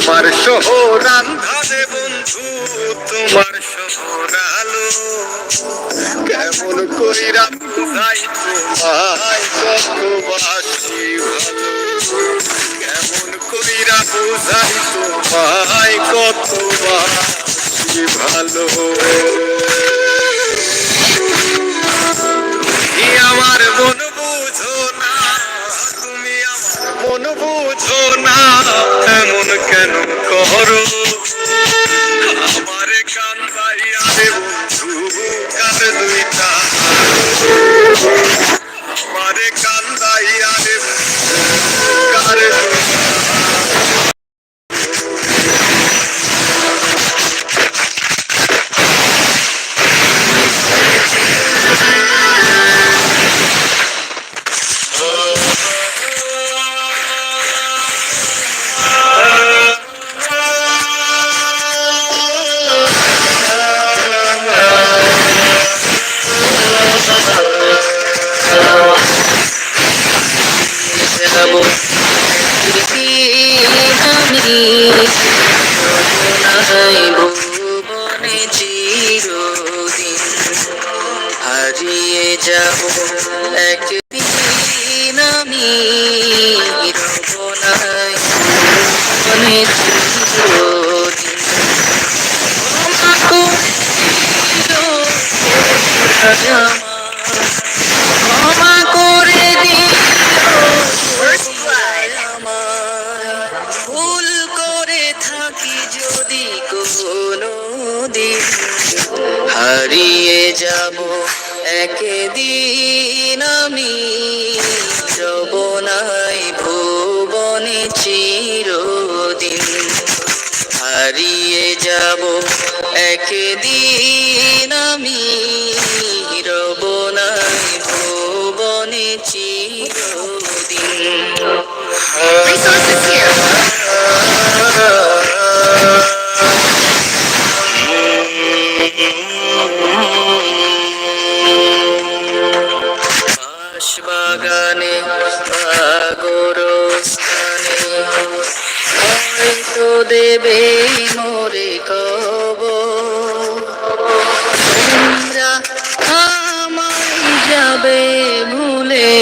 আমার শহর আন্ধারে বন্ধু তোমার শহর আলো। কেমন কইরা বুঝাই তোমায় কত বাসি ভালো। কেমন কইরা বুঝাই তোমায় কত বাসি ভালো। করো যাব ভুবনে চিরদিন হারিয়ে যাব একদিন আমি ভুবনে চিরদিন যাব। একদিন আমি যাব নাই ভুবনে চিরদিন হারিয়ে যাব। একদিন আমি রব নাই ভুবনে চিরদিন। বাগানে সাগরস্থানে। হয়তো দেবে মোরে কব তোমরা আমায় যাবে ভুলে।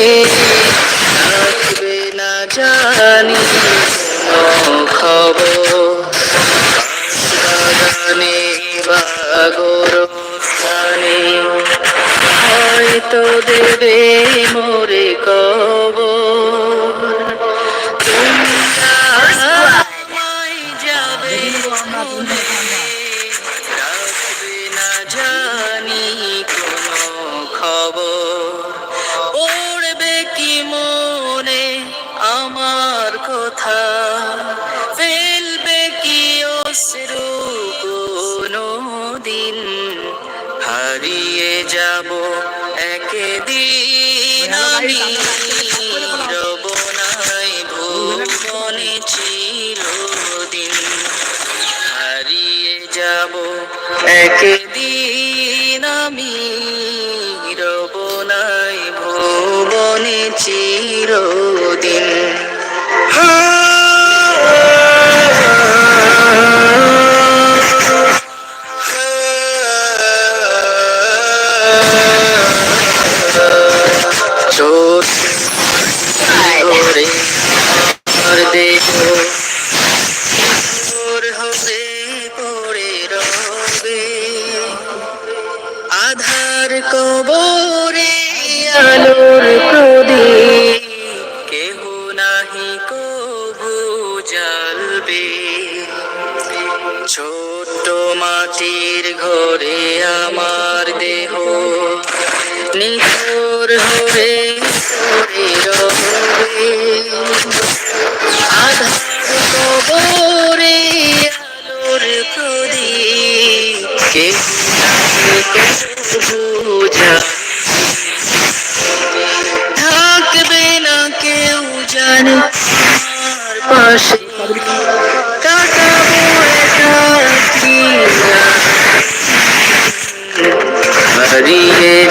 রাখবে না জানি খবর। বাগানে বাগরস্থানে হয়তো দেবে মোরে কব যাবে রাখবে না জানি খবর। মনে আমার কথা? একদিন আমি রব নাই ভুবনে চিরদিন আধার কবরে আলোর প্রদীপ। কেহ নাহি কবু জ্বালবে। ছোট্ট মাটির ঘরে আমার দেহ। নিথর হয়ে পড়ে রবে।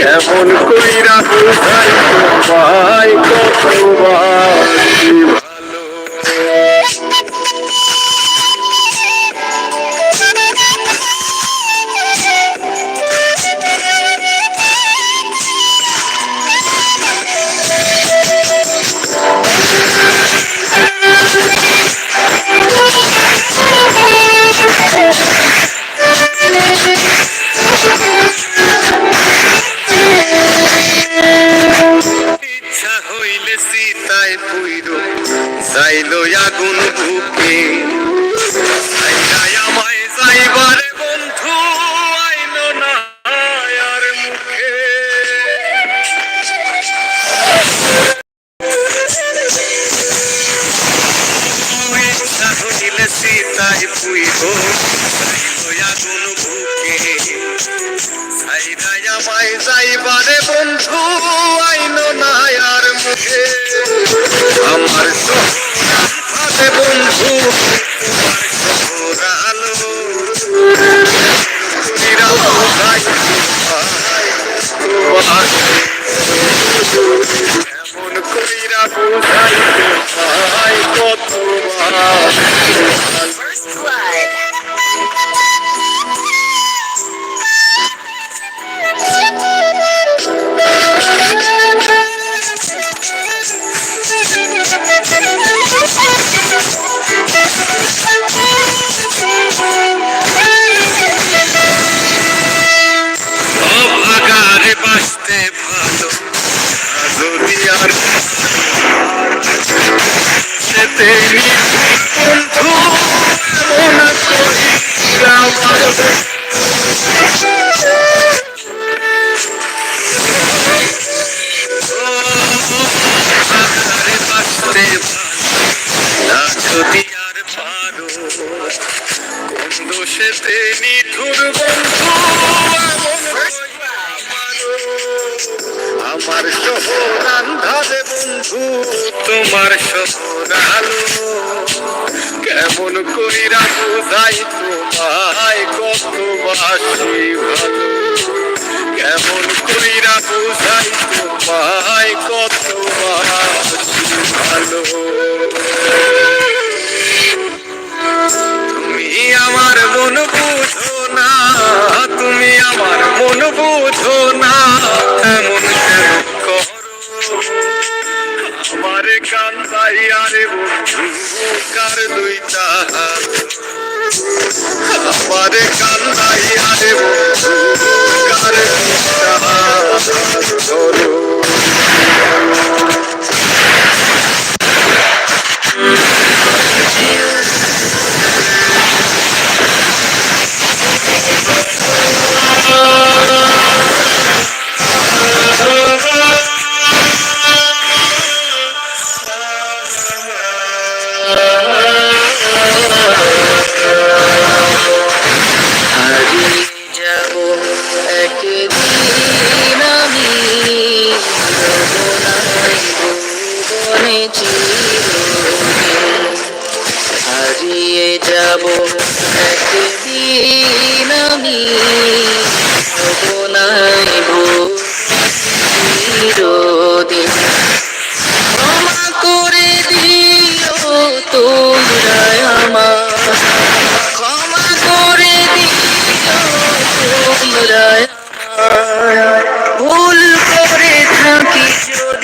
কেমন কইরা বুঝাই তোমায় কতবার? চাইলো আগুন বুকে। দোষেতে নিঠুর আমার শহর আন্ধারে বন্ধু, তোমার শহর আলো। কেমন করি রাখো তাই তোমায়, কত বাসি ভালো। কেমন করি রাখো তাই তোমায়, কত বাসি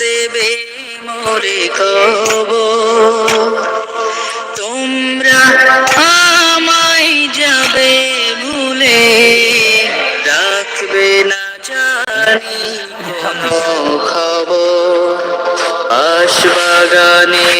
দেবে মোরে কব তোমরা আমায় যাবে ভুলে রাখবে না জানি কোনো আশবাগানে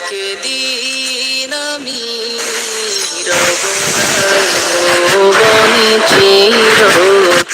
একদিন আমি রবনা চির